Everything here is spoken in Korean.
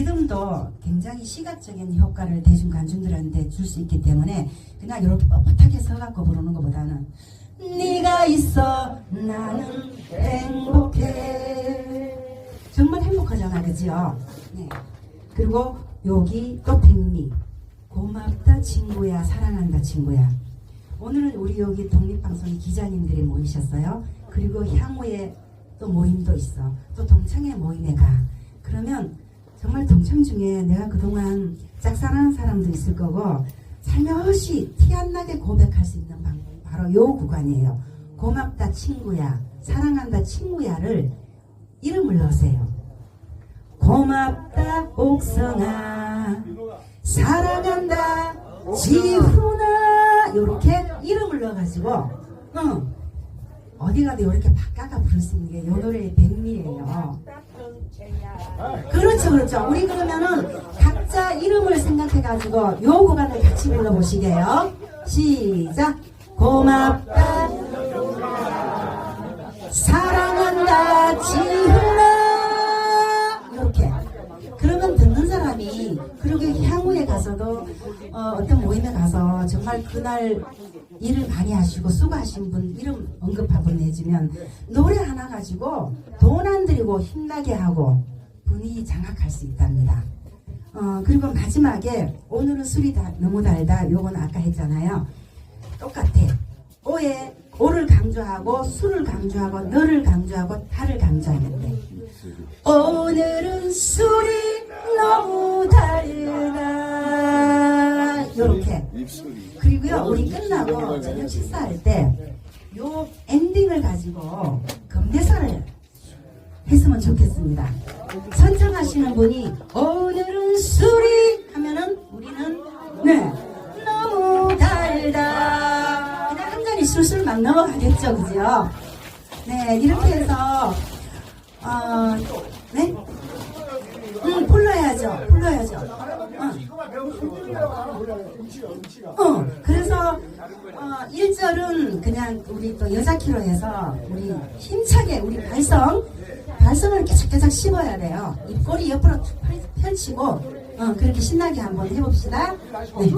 리듬도 굉장히 시각적인 효과를 대중 관중들한테 줄 수 있기 때문에 그냥 이렇게 뻣뻣하게 서갖고 부르는 것보다는 네가 있어 나는 행복해. 정말 행복하잖아 그죠? 네. 그리고 여기 또 백미. 고맙다 친구야. 사랑한다 친구야. 오늘은 우리 여기 독립방송 기자님들이 모이셨어요. 그리고 향후에 또 모임도 있어. 또 동창회 모임에 가. 그러면 정말 동창 중에 내가 그동안 짝사랑한 사람도 있을 거고 살며시 티 안 나게 고백할 수 있는 방법이 바로 요 구간이에요. 고맙다 친구야. 사랑한다 친구야를 이름을 넣으세요. 고맙다 옥성아. 사랑한다 지훈아. 요렇게 이름을 넣어가지고 응. 어디 가도 이렇게 바꿔가 부를 수 있는 게 요 노래의 백미예요 그렇죠 그렇죠. 우리 그러면은 각자 이름을 생각해가지고 요 구간을 같이 불러보시게요. 시작. 고맙다. 사랑한다. 지훈아. 이렇게. 그러면 듣는 사람이 그리고 향후에 가서도 어, 떤 모임에 가서 정말 그날 일을 많이 하시고 수고하신 분 이름 언급한 분 내주면 노래 하나 가지고 돈 안 들이고 힘나게 하고 분위기 장악할 수 있답니다. 어, 그리고 마지막에 오늘은 술이 다, 너무 달다 요건 아까 했잖아요. 똑같아. 오에 오를 강조하고 술을 강조하고 너를 강조하고 달을 강조하는데 오늘은 술이 너무 달다 요렇게 그리고요 우리 끝나고 저녁 식사할 때 요 엔딩을 가지고 금대사를 했으면 좋겠습니다 선정하시는 분이 오늘은 술이 하면은 우리는 네 너무 달다 그냥 한 잔이 술술 막 넘어가겠죠 그죠 네 이렇게 해서 어, 네? 응, 불러야죠. 불러야죠. 어. 어, 그래서 어, 1절은 그냥 우리 또 여자 키로 해서 우리 힘차게 우리 발성 발성을 계속계속 씹어야 돼요. 입꼬리 옆으로 펼치고 어, 그렇게 신나게 한번 해봅시다. 네.